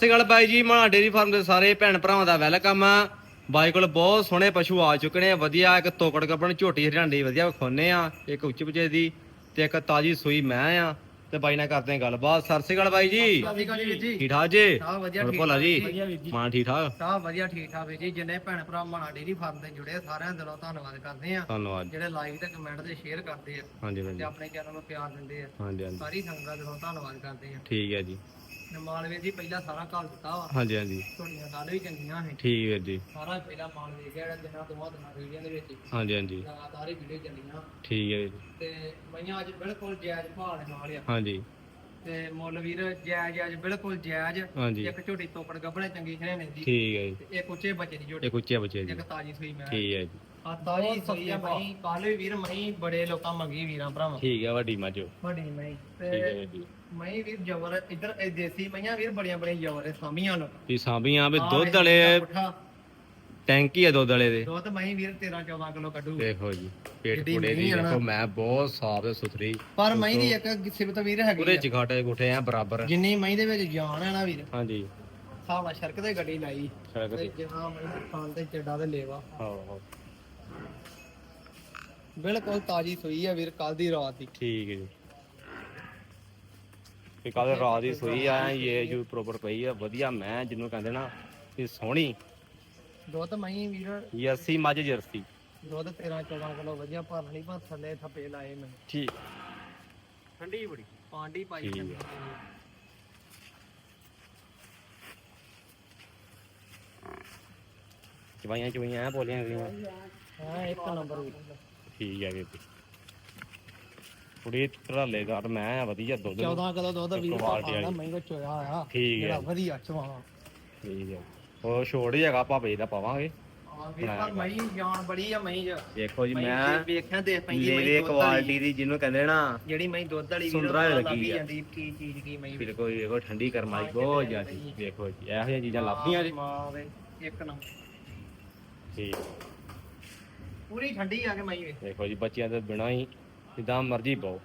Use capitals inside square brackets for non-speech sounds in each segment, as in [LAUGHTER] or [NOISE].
ਸਤਿ ਅਕਾਲ ਬਾਈ ਜੀ ਮਾਣਾ dairy farm ਦੇ ਸਾਰੇ ਭੈਣ ਭਰਾਵਾਂ ਦਾ ਵੈਲਕਮ। ਆ ਬਾਈ ਕੋਲ ਬਹੁਤ ਸੋਹਣੇ ਪਸ਼ੂ ਆ ਚੁੱਕੇ ਨੇ ਵਧੀਆ ਇੱਕ ਤੋਕੜ ਕੱਪਣ ਝੋਟੀ ਹਰਿਆਣੀ ਵਧੀਆ ਵਿਖਾਉਨੇ ਆ ਇੱਕ ਉੱਚ ਬਚੇ ਦੀ ਤੇ ਇੱਕ ਤਾਜੀ ਸੂਈ ਮੈਂ ਆ ਤੇ ਬਾਈ ਨਾਲ ਕਰਦੇ ਆ ਗੱਲਬਾਤ। ਸਤਿ ਸ਼੍ਰੀ ਅਕਾਲ ਬਾਈ ਜੀ। ਠੀਕ ਠਾਕ ਜੀ? ਹੋਰ ਠੀਕ ਭੋਲਾ ਜੀ? ਮਾਂ ਠੀਕ ਠਾਕ? ਹਾਂ ਵਧੀਆ ਠੀਕ ਠਾਕ ਜੀ। ਜਿੰਨੇ ਭੈਣ ਭਰਾ ਮਾਣਾ ਡੇਰੀ ਫਾਰਮ ਤੇ ਜੁੜੇ ਸਾਰਿਆਂ ਦਾ ਦਿਲੋਂ ਧੰਨਵਾਦ ਕਰਦੇ ਆ ਧੰਨਵਾਦ। ਜਿਹੜੇ ਲਾਈਕ ਤੇ ਕਮੈਂਟ ਤੇ ਸ਼ੇਅਰ ਕਰਦੇ ਆ ਹਾਂਜੀ ਤੇ ਹਾਂਜੀ ਆਪਣੇ ਚੈਨਲ ਨੂੰ ਪਿਆਰ ਦਿੰਦੇ ਆ। ਹਾਂਜੀ ਹਾਂਜੀ। ਸਾਰੀ ਸੰਗਤ ਦਾ ਧੰਨਵਾਦ ਕਰਦੇ ਆ ਠੀਕ ਹੈ ਜੀ। ਤੇ ਮਾਲ ਵੀਰ ਜੀ ਪਹਿਲਾਂ ਸਾਰਾ ਕਾਲ ਦਿੱਤਾ ਵਾ। ਹਾਂਜੀ ਹਾਂਜੀ। ਤੁਹਾਡੀਆਂ ਗੱਲ ਵੀ ਚੰਗੀਆਂ ਹੈ ਠੀਕ ਹੈ ਜੀ। ਸਾਰਾ ਪਹਿਲਾਂ ਮਾਲ ਦੇ ਗਿਆ ਜਿਹੜਾ ਦਿਨਾਂ ਦੋਵਾਂ ਦਿਨਾਂ ਵੀਡੀਓ ਦੇ ਵਿੱਚ। ਹਾਂਜੀ ਹਾਂਜੀ। ਲਗਾਤਾਰ ਹੀ ਵੀਡੀਓ ਚੱਲੀਆਂ। ਠੀਕ ਹੈ ਜੀ। ਤੇ ਮਈਆਂ ਅੱਜ ਬਿਲਕੁਲ ਜਾਇਜ਼ ਭਾਅ ਦੇ ਨਾਲ ਆ। ਹਾਂਜੀ। ਤੇ ਮੁੱਲ ਵੀਰ ਜਾਇਜ਼ ਜਾਇਜ਼ ਬਿਲਕੁਲ ਜਾਇਜ਼। ਹਾਂਜੀ। ਇੱਕ ਝੋਟੀ ਤੋਕੜ ਗੱਬਣੇ ਚੰਗੀ ਖਣੇ ਦੀ ਠੀਕ ਹੈ ਜੀ। ਤੇ ਇੱਕ ਉੱਚੇ ਬੱਚੇ ਦੀ ਝੋਟੀ। ਇੱਕ ਉੱਚੇ ਬੱਚੇ ਜੀ ਇੱਕ ਤਾਜੀ ਸੂਈ ਮੈਂ। ਠੀਕ ਹੈ ਜੀ। ਆ ਤਾਜੀ ਸੂਈ ਆ ਮਈ। ਕੱਲ ਵੀਰ ਮਈ ਬੜੇ ਲੋਕਾਂ ਮੰਗੀ ਵੀਰਾਂ ਭਰਾਵਾਂ। ਠੀਕ ਹੈ ਵੱਡੀ ਮੱਝ। ਵੱਡੀ ਮਈ। ਠੀਕ ਹੈ ਤੇ ਜੀ। ਮਈ ਵੀਰ ਜਬਰ ਇੱਧਰ ਇਹ ਦੇਸੀ ਮਈਆਂ ਵੀਰ ਬੜੀਆਂ ਬੜੀਆਂ ਜਬਰ ਹੈ ਸਾਮੀਆਂ ਨੂੰ ਵੀ ਸਾਂਭੀਆਂ ਵੀ ਆਹ ਦੁੱਧ ਵੇਖ ਵਾਲੇ ਕਿੰਨਾ ਪੁੱਠਾ। ਟੈਂਕੀ ਆ ਦੁੱਧ ਵਾਲੇ ਦੇ। ਦੁੱਧ ਮਈ ਵੀਰ 13 14 ਕਿਲੋ ਕੱਢੂ। ਦੇਖੋ ਜੀ ਪੇਟ ਪੁੜੇ ਦੀ ਮਹੀਂ ਆ ਨਾ। ਦੇਖੋ ਮੈਂ ਬਹੁਤ ਸਾਫ਼ ਤੇ ਸੁਥਰੀ ਪਰ ਮਈ ਦੀ ਇੱਕ ਸਿਫਤ ਵੀਰ ਹੈਗੀ ਆ। ਚਿਖਾਟੇ ਗੁੱਠੇ ਆ ਬਰਾਬਰ। ਜਿੰਨੀ ਮਈ ਦੇ ਵਿੱਚ ਜਾਨ ਹੈ ਨਾ ਵੀਰ। ਹਾਂਜੀ। ਹਿਸਾਬ ਨਾਲ ਸ਼ਰਕ ਤੇ ਗੱਡੀ ਲਾਈ। ਸੜਕ ਤੇ। ਜਹਾਂ ਮਈ ਖਾਣ ਤੇ ਚੱਡਾ ਤੇ ਲੇਵਾ। ਹਾਂ ਹਾਂ ਬਿਲਕੁਲ ਤਾਜੀ ਸੂਈ ਆ ਵੀਰ ਕੱਲ ਦੀ ਰਾਤ ਦੀ। ਠੀਕ ਹੈ ਜੀ। ਇਹ ਕੱਲ ਰਾਤ ਦੀ ਸੋਈ ਆ ਇਹ ਜੋ ਪ੍ਰੋਪਰ ਪਈ ਆ ਵਧੀਆ ਮੈਂ ਜਿਹਨੂੰ ਕਹਿੰਦੇ ਨਾ ਇਹ ਸੋਹਣੀ। ਦੁੱਧ ਮਈ ਵੀਰ। ਯਰਸੀ ਮੱਝ ਜਰਸੀ। ਦੁੱਧ 13 14 ਕਿਲੋ ਵਧੀਆ ਭਰ ਨਹੀਂ ਪਰ ਥੱਲੇ ਥੱਪੇ ਲਾਏ ਮੈਂ। ਠੀਕ। ਠੰਡੀ ਬੜੀ। ਪਾਂਡੀ ਪਾਈ ਠੀਕ ਚੰਗੀ ਚਵਾਈਆਂ ਚਵਾਈਆਂ ਐ ਬੋਲੀਆਂ ਗਈਆਂ। ਹਾਂ ਇੱਕ ਨੰਬਰ ਵੀਰ ਠੀਕ ਹੈ ਬੀਬੀ ਕੁੜੀ ਧਰਾਲੇਦਾਰ ਮੈਂ ਆ ਵਧੀਆ ਦੁੱਧ ਨੂੰ। 14 ਕਿਲੋ ਦੁੱਧ ਵੀਰ ਵਾਲੀ। ਮਹਿੰਗਾ ਚੋਇਆ ਆ ਠੀਕ ਹੈ। ਵਧੀਆ ਚਵਾਵਾ। ਠੀਕ ਹੈ। ਉਹ ਛੋੜ ਹੀ ਹੈਗਾ ਭਾਪੇ ਦਾ ਪਾਵਾਂਗੇ। ਹਾਂ ਵੀਰ ਪਰ ਮਈ ਜਾਨ ਬੜੀ ਆ ਮਈ ਚ। ਦੇਖੋ ਜੀ ਮੈਂ ਜੇ ਵੇਖਿਆ ਦੇਖ ਪੈਂਦੀ ਲੇਵੇ ਦੁੱਧ ਵਾਲੀ। ਕੁਆਲਿਟੀ ਦੀ ਜਿਹਨੂੰ ਕਹਿੰਦੇ ਨਾ ਜਿਹੜੀ ਮਈ ਦੁੱਧ ਵਾਲੀ ਸੁੰਦਰਾ ਲੱਗੀ ਆ। ਜਾਂਦੀ ਕੀ ਚੀਜ਼ ਕੀ ਮਈ। ਬਿਲਕੁਲ ਵੇਖੋ ਠੰਡੀ ਕਰਮਾਈ ਬਹੁਤ ਜ਼ਿਆਦੀ ਦੇਖੋ ਜੀ ਇਹੋ ਜਿਹੀਆਂ ਚੀਜ਼ਾਂ ਲੱਭਦੀਆਂ ਜੀ। ਮਾਂ ਵੇ ਇੱਕ ਨੰਬਰ। ਠੀਕ। ਪੂਰੀ ਠੰਡੀ ਆ ਕੇ ਮਈ ਵੇ ਦੇਖੋ ਜੀ ਬੱਚਿਆਂ ਦੇ ਬਿਨਾ ਹੀ ਜਿੱਦਾਂ ਮਰਜ਼ੀ ਪਾਓ।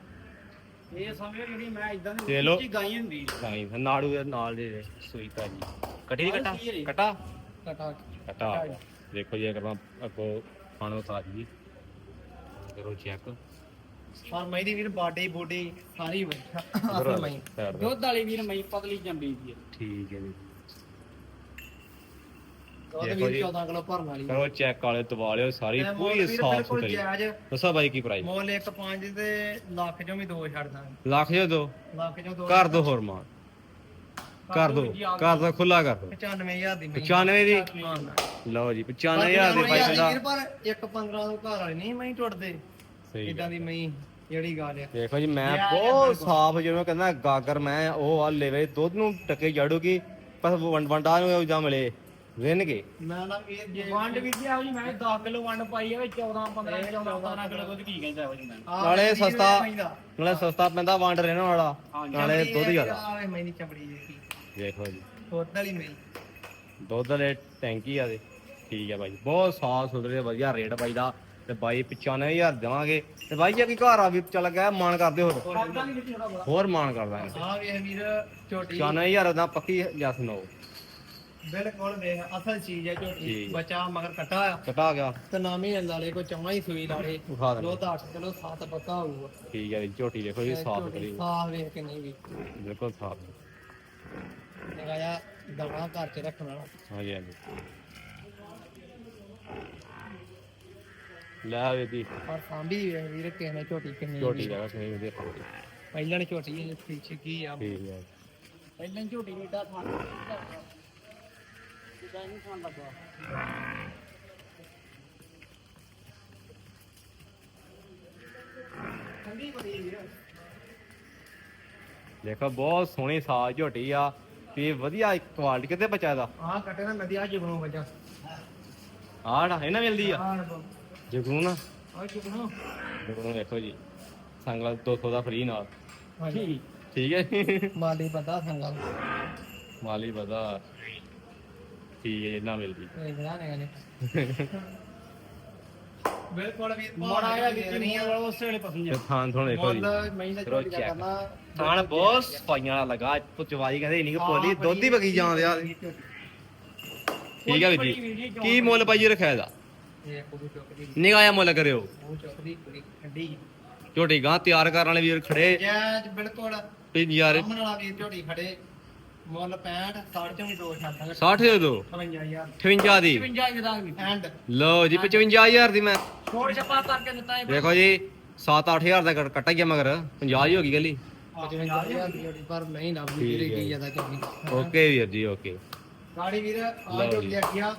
ਇਹ ਸਮਝੋ ਜਿਹੜੀ ਮੈਂ ਇਦਾਂ ਦੀ ਦੇ ਲਓ। ਉੱਚੀ ਗਾਈ ਹੁੰਦੀ। ਸਾਈ ਨਾੜੂ ਦੇ ਨਾਲ ਦੇ ਸੂਈ ਤਾਂ ਜੀ ਕੱਟੀ ਦੀ ਕਟਾ? ਹੈ ਜੀ? ਕਟਾ? ਕਟਾ। ਕਟਾ। ਦੇਖੋ ਜੀ ਅਗਰ ਮੈਂ ਅੱਗੋਂ ਖਾਣੋ ਤਾਜੀ ਕਰੋ ਚੈੱਕ ਪਰ ਮਈ ਦੀ ਵੀਰ ਬਾਡੀ ਬੋਡੀ ਸਾਰੀ ਵਧੀਆ। ਅਸਲ ਮਈ ਦੁੱਧ ਵਾਲੀ ਵੀਰ ਮਈ ਪਤਲੀ ਜੰਬੀ ਦੀ ਹੈ। ਠੀਕ ਹੈ ਜੀ। ਦੇਖੋ ਜੀ। 14 ਕਿਲੋ ਭਰਨ ਵਾਲੀ ਕਰੋ ਚੈੱਕ ਵਾਲੇ ਲਿਓ ਸਾਰੀ ਪੂਰੀ ਸਾਫ਼ ਸੁਥਰੀ। ਦੱਸੋ ਬਾਈ ਕੀ ਪ੍ਰਾਈਸ ਮੁੱਲ 1.5 ਤੇ ਲੱਖ ਚੋਂ ਵੀ ਦੋ ਛੱਡ ਦਾਂਗੇ। ਲੱਖ ਜੋ ਦੋ? ਲੱਖ ਚੋਂ ਦੋ ਕਰ ਦੋ ਹੋਰ ਮਾਨ ਕਰ ਦੋ ਕਰ ਦੋ ਖੁੱਲਾ ਕਰ ਦੋ। 95000 ਦੀ ਮਈ 95 ਦੀ? ਲਓ ਜੀ 95000 ਦੇ ਭਾਈ ਵੀਰ ਪਰ 1.15 ਤੋਂ ਘਰ ਵਾਲੇ ਨਹੀਂ ਮਈ ਟੁੱਟਦੇ। ਸਹੀ ਇਦਾਂ ਦੀ ਮਈ ਜਿਹੜੀ ਗੱਲ ਆ। ਦੇਖੋ ਜੀ ਮੈਂ ਬਹੁਤ ਸਾਫ਼ ਜਿਵੇਂ ਕਹਿੰਦਾ ਗਾਗਰ ਮੈਂ ਉਹ ਆ ਲੈਵੇ ਦੁੱਧ ਨੂੰ ਟੱਕੇ ਜੜੂਗੀ ਪਰ ਵੰਡ- ਵੰਡਾ ਨੂੰ ਜਾਂ ਮਿਲੇ। ਰਿੰਨਗੇ ਮੈਂ ਨਾ ਜੇ ਵੰਡ ਵੀ ਜੀ ਜੀ ਮੈਂ 10 ਕਿਲੋ ਵੰਡ ਪਾਈ ਹੈ 14 15 14 17 ਕਿਲੋ ਦੁੱਧ ਕੀ ਕਹਿੰਦਾ ਜੀ ਮੈਂ ਨਾਲੇ ਸਸਤਾ। ਨਾਲੇ ਸਸਤਾ ਪੈਂਦਾ ਵੰਡ ਰਹਿਣ ਵਾਲਾ। ਨਾਲੇ ਦੁੱਧ ਜ਼ਿਆਦਾ। ਆਵੇ ਮਈ ਦੀ ਚਮੜੀ ਦੇਖੀ ਦੇਖੋ ਜੀ। ਦੁੱਧ ਵਾਲੀ ਮਈ ਦੁੱਧ ਵਾਲੇ ਟੈਂਕੀ ਆ ਦੇ। ਠੀਕ ਆ ਬਾਈ। ਬਹੁਤ ਸਾਫ਼ ਸੁਥਰੇ ਵਧੀਆ ਰੇਟ ਬਾਈ ਦਾ। ਤੇ ਬਾਈ 95000 ਦੇਵਾਂਗੇ। ਤੇ ਬਾਈ ਜੇ ਕੀ ਘਰ ਆ ਵੀ ਚੱਲ ਗਿਆ ਮਾਨ ਕਰਦੇ ਹੋਰ। ਕਰਦਾ ਹੋਰ ਮਾਨ ਕਰ ਦਾਂਗੇ ਆ ਵੇਖ ਵੀਰ ਝੋਟੀ 95000 ਦਾ ਪੱਕੀ ਜਸ ਨੋ। ਬਿਲਕੁਲ ਵੇਖ ਅਸਲ ਚੀਜ਼ ਹੈ ਝੋਟੀ ਠੀਕ। ਬੱਚਾ ਮਗਰ ਕੱਟਾ ਆ। ਕਟਾ ਗਿਆ। ਤੇ ਨਾ ਮਹੀਨੇ ਲਾਲੇ ਕੋ ਚੌਵਾਂ ਹੀ ਸੂਈ ਲਾਲੇ ਵਿਖਾ ਦੇ ਦੁੱਧ 8 ਕਿਲੋ 7 ਪੱਕਾ ਹੋਊਗਾ। ਠੀਕ ਹੈ ਜੀ ਝੋਟੀ ਦੇਖੋ ਜੀ ਸਾਫ਼ ਝੋਟੀ ਸੁਥਰੀ ਸਾਫ਼ ਵੇਖ ਕੇ ਨਹੀਂ ਵੀ। ਬਿਲਕੁਲ ਸਾਫ਼। ਨਿਕਾ ਜਾ ਦਵਾ ਘਰ ਚ ਰੱਖਣ। ਵਾਲਾ ਹਾਂਜੀ ਹਾਂਜੀ। ਲੈ ਵੇ ਦੀ ਪਰ ਸਾਂਭੀ ਵੇਖ ਵੀਰ ਕਿਸੇ ਨੇ ਝੋਟੀ ਕਿੰਨੀ ਝੋਟੀ ਵੀ। ਜਗ੍ਹਾ ਸਹੀ ਦੇਖੋ ਪਹਿਲਾਂ ਨੇ ਝੋਟੀ ਇਹ ਪਿੱਛੇ ਕੀ ਆ। ਠੀਕ ਹੈ। ਪਹਿਲਾਂ ਝੋਟੀ ਨੀਟਾ ਕਿਦਾਂ ਨਹੀਂ ਖਾਣ ਲੱਗਾ ਠੰਡੀ ਬੜੀ ਵੀਰ ਦੇਖੋ ਬਹੁਤ ਸੋਹਣੀ ਸਾਜ ਝੋਟੀ ਆ। ਤੇ ਵਧੀਆ ਕੁਆਲਿਟੀ ਕਿਤੇ ਬਚਾ ਇਹਦਾ? ਆਹ ਕੱਟੇ ਨਾ ਵਧੀਆ ਜਗਣੂ ਵਜਾ। ਆਹ ਨਾ ਇਹਨਾਂ ਮਿਲਦੀ ਆ। ਆਹ ਨਾ ਜਗਰੂ ਨਾ। ਆਹ ਜਗਣੂ ਜਗਰੂ ਦੇਖੋ ਜੀ ਸੰਗਲ 200 ਦਾ ਫ੍ਰੀ ਨਾਲ। ਠੀਕ ਹੈ? ਮਾਲੀ ਬੰਦਾ ਸੰਗਲ। ਮਾਲੀ ਪਤਾ ਠੀਕ ਹੈ ਮਿਲਦੀ। [LAUGHS] ਨੇ ਗਨੇ ਬਿਲਕੁਲ ਵੀਰ ਮਾੜਾ ਜਿਹਾ ਵਿੱਚ ਨਹੀਂ ਆ। ਉਸ ਵੇਲੇ ਪਸੰਦ ਤੇ ਥਾਂ ਥੋਂ ਦੇਖੋ ਜੀ ਮੁੱਲ ਮੈਂ ਦਾ ਕਰੋ ਝੋਟੀ ਦਾ check। ਕਰਨਾ ਥਾਣ ਬਹੁਤ ਸਫਾਈਆਂ ਵਾਲਾ ਲੱਗਾ ਕਹਿੰਦੇ ਨਹੀਂ ਕਿ ਪੋਲੀ ਦੁੱਧ ਹੀ ਵਗੀ ਜਾਂਦੇ ਆ ਠੀਕ ਹੈ ਵੀਰ ਜੀ। ਕੀ ਮੁੱਲ ਪਾਈ ਰੱਖਿਆ ਇਹਦਾ? ਇਹ ਚੁੱਕਦੀ ਨਿਗਾਇਆ ਮੁੱਲ ਕਰਿਓ। ਉਹ ਚੁੱਕਦੀ ਕੁੜੀ ਠੰਡੀ ਝੋਟੀ ਗਾਂ ਤਿਆਰ ਕਰਨ ਵਾਲੇ ਵੀਰ ਖੜੇ। ਜੈਜ ਬਿਲਕੁਲ। ਵੀ ਯਾਰ ਸਾਹਮਣੇ ਵਾਲਾ ਵੀਰ ਝੋਟੀ ਖੜੇ। ਮੁੱਲ 65 60 ਚੋਂ ਵੀ ਦੋ ਛੱਡ ਦਾਂਗੇ। 60 ਦੇ ਦੋ। 55000 58 ਦੀ। 55 ਦਾ ਵੀ ਐਂਡ। ਲਓ ਜੀ 55000 ਦੀ ਮੈਂ। ਛੋੜ ਛਪਾ ਕਰਕੇ ਦਿੱਤਾ ਇਹ ਦੇਖੋ ਜੀ 7-8000 ਦਾ ਕੱਟ- ਗਿਆ ਮਗਰ। 50 ਹੀ ਹੋ ਗਈ ਗਲੀ। 55000 ਦੀ ਪਰ ਨਹੀਂ ਲੱਭਦੀ ਵੀਰੇ। ਕੀ ਜ਼ਿਆਦਾ ਕਰਨੀ ਓਕੇ ਵੀਰ ਜੀ ਓਕੇ। ਗਾੜੀ ਵੀਰ ਆ ਲਓ ਜੀ। ਅੱਗਿਆ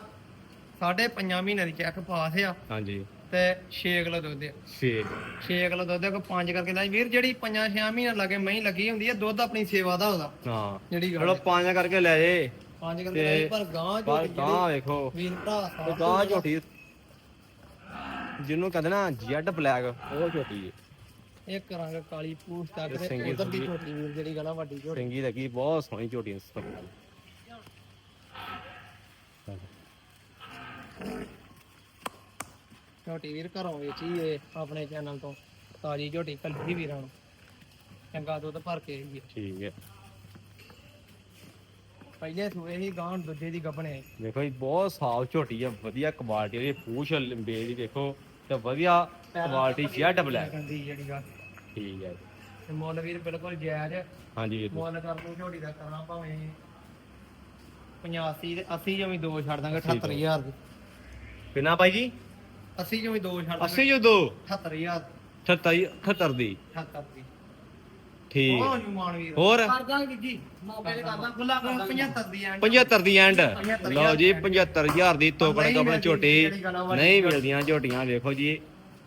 ਸਾਢੇ ਪੰਜਾਂ ਮਹੀਨੇ ਦੀ ਚੈੱਕ ਪਾਸ ਆ। ਹਾਂਜੀ। ਤੇ 6 ਕਿਲੋ ਦੁੱਧ ਆ। ਠੀਕ 6 ਕਿਲੋ ਦੁੱਧ ਆ, ਕੋਈ 5 ਕਰਕੇ ਲੈ ਵੀਰ ਜਿਹੜੀ 5-6 ਮਹੀਨੇ ਲੱਗੇ ਮਹੀਂ ਲੱਗੀ ਹੁੰਦੀ ਆ ਦੁੱਧ ਆਪਣੀ ਸੇਵਾ ਦਾ ਉਹਦਾ। ਹਾਂ। ਜਿਹੜੀ ਚਲੋ ਗੱਲ ਪੰਜ ਕਰਕੇ ਲੈ ਜੇ। 5 ਕਰਕੇ ਤੇ ਲੈ ਪਰ ਗਾਂ ਝੋਟੀ ਗਾਂ ਵੇਖੋ। ਵੀਰ ਭਰਾ ਗਾਂ ਝੋਟੀ ਜਿਹਨੂੰ ਕਹਿੰਦੇ ਨਾ ਜੈਡ ਬਲੈਕ ਉਹ ਝੋਟੀ ਜੀ ਇੱਕ ਰੰਗ ਕਾਲੀ ਪੂਛ ਤੱਕ ਤੇ ਉਧਰ ਦੀ। ਝੋਟੀ ਵੀਰ ਜਿਹੜੀ ਗਲਾ ਵੱਡੀ ਝੋਟੀ। ਸਿੰਗੀ ਲੱਗੀ ਬਹੁਤ ਸੋਹਣੀ ਝੋਟੀ ਇਸ ਪਰ ਝੋਟੀ ਵੀਰ ਘਰੋਂ ਵੇਚੀ ਏ ਆਪਣੇ ਚੈਨਲ ਤੋਂ ਤਾਜੀ ਝੋਟੀ ਕੱਲੀ ਵੀਰਾਂ ਨੂੰ। ਚੰਗਾ ਦੁੱਧ ਭਰ ਕੇ ਆਈ ਏ ਠੀਕ ਹੈ। ਪਹਿਲੇ ਸੂਏ ਹੀ ਗਾਂ ਦੂਜੇ ਦੀ ਗੱਭਣੇ। ਦੇਖੋ ਜੀ ਬਹੁਤ ਸਾਫ਼ ਝੋਟੀ ਹੈ ਵਧੀਆ ਕੁਆਲਿਟੀ ਦੀ ਪੂਛ ਲੰਬੇ ਦੀ ਦੇਖੋ ਤੇ ਵਧੀਆ ਕੁਆਲਿਟੀ ਗੰਦੀ ਜਿਹੜੀ ਗੱਲ ਠੀਕ ਹੈ। ਤੇ ਮੁੱਲ ਵੀਰ ਬਿਲਕੁਲ ਜਾਇਜ਼ ਹਾਂਜੀ ਵੀਰ ਜੀ। ਮੁੱਲ ਕਰ ਲੂ ਝੋਟੀ ਦਾ ਕਰਾਂ ਭਾਵੇਂ 85 ਤੇ 80 ਚੋਂ ਵੀ ਦੋ ਛੱਡ ਦਾਂਗੇ ਠੀਕ ਹੈ। 78000 ਦੀ। ਕਿੰਨਾ ਭਾਈ ਜੀ? 80 ਚੋਂ ਵੀ ਦੋ ਛੱਡ 80 ਦਾਂਗੇ ਜੋ ਦੋ? 78000 78 78 ਦੀ। 78 ਦੀ। ਠੀਕ। ਉਹ ਨਹੀਂ ਮਾਨ ਵੀਰ। ਹੋਰ? ਕਰਦਾ ਵੀ ਜੀ। ਮੌਕੇ ਤੇ ਕਰਦਾ ਖੁੱਲਾ ਕਰਦਾ 75 ਦੀ ਐਂਡ 75 ਦੀ ਐਂਡ 75,000 ਲਓ ਜੀ 75000 ਦੀ ਤੋਕੜ ਨਹੀਂ ਕਪਣ ਮਿਲਦੀ ਝੋਟੀ। ਨਹੀਂ। ਮਿਲਦੀਆਂ ਝੋਟੀਆਂ ਵੇਖੋ ਜੀ।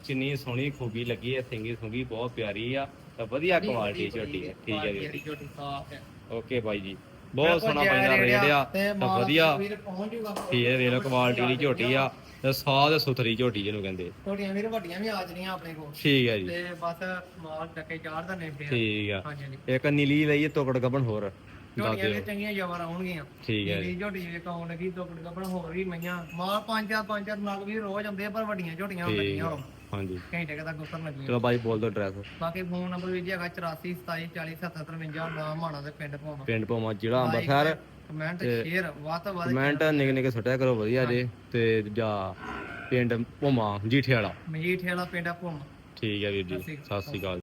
ਕਿੰਨੀ ਸੋਹਣੀ ਖੂਬੀ ਲੱਗੀ ਹੈ ਸਿੰਗੀ ਸੁੰਗੀ ਬਹੁਤ ਪਿਆਰੀ ਆ। ਤਾਂ ਵਧੀਆ ਕੁਆਲਿਟੀ ਝੋਟੀ ਹੈ। ਠੀਕ ਹੈ ਜੀ। ਝੋਟੀ ਸਾਫ਼ ਹੈ। ਓਕੇ ਬਾਈ ਜੀ। ਬਹੁਤ ਸੋਹਣਾ ਬੰਦਾ ਰੇਟ ਆ। ਤੇ ਵਧੀਆ। ਠੀਕ ਹੈ ਵੇਖ ਲਓ ਕੁਆਲਿਟੀ ਦੀ ਝੋਟੀ ਆ। ਤੇ ਸਾਦ ਸੁਥਰੀ ਝੋਟੀ ਜਿਹਨੂੰ ਕਹਿੰਦੇ ਝੋਟੀਆਂ ਵੀਰ ਵੱਡੀਆਂ ਵੀ ਆ ਜਣੀਆਂ ਆਪਣੇ ਕੋਲ। ਠੀਕ ਹੈ ਜੀ। ਤੇ ਬਸ ਮਾਲ ਟੱਕੇ ਚਾੜ ਦਾ ਨੇ ਫੇਰ ਠੀਕ ਆ। ਹਾਂਜੀ ਇੱਕ ਨੀਲੀ ਲਈ ਹੈ ਤੋਕੜ ਕਪਣ ਹੋਰ। ਝੋਟੀਆਂ ਵੀ ਚੰਗੀਆਂ ਜਵਰ ਆਉਣਗੀਆਂ। ਠੀਕ ਹੈ ਜੀ। ਝੋਟੀ ਜੇ ਕੌਣ ਲੱਗੀ ਤੋਕੜ ਕੱਪੜ ਹੋਰ ਵੀ ਮਈਆਂ। ਮਾਲ ਪੰਜ ਚਾਰ ਪੰਜ ਚਾਰ ਨਗ ਵੀ ਰੋਜ਼ ਆਉਂਦੇ ਪਰ ਵੱਡੀਆਂ ਝੋਟੀਆਂ ਠੀਕ ਲੱਗੀਆਂ ਹੈ ਹੁਣ ਹਾਂਜੀ। ਘੰਟੇ ਕੁ ਤੱਕ ਗੁੱਸਰ ਲੱਗੀਆਂ ਚਲੋ ਬਾਈ ਬੋਲ ਦੋ ਐਡਰੈਸ ਬਾਕੀ ਫੋਨ ਨੰਬਰ ਵੀ ਜੀ ਹੈਗਾ 84 27 40 77 53 ਨਾਮ ਮਾਣਾ ਦੇ ਪਿੰਡ ਭੋਮਾ। ਪਿੰਡ ਭੋਮਾ ਜ਼ਿਲ੍ਹਾ ਅੰਮ੍ਰਿਤਸਰ ਕਮੈਂਟ ਸ਼ੇਅਰ ਵੱਧ ਤੋਂ ਵੱਧ ਕਮੈਂਟ ਨਿੱਕੇ ਨਿੱਕੇ ਸੁੱਟਿਆ ਕਰੋ ਵਧੀਆ ਜੇ। ਤੇ ਜਾਂ ਪਿੰਡ ਭੋਮਾ ਜੀਠੇ ਵਾਲਾ। ਮਜੀਠੇ ਵਾਲਾ ਪਿੰਡ ਭੋਮਾ। ਠੀਕ ਹੈ ਵੀਰ ਜੀ। ਸਤਿ ਸ਼੍ਰੀ ਅਕਾਲ।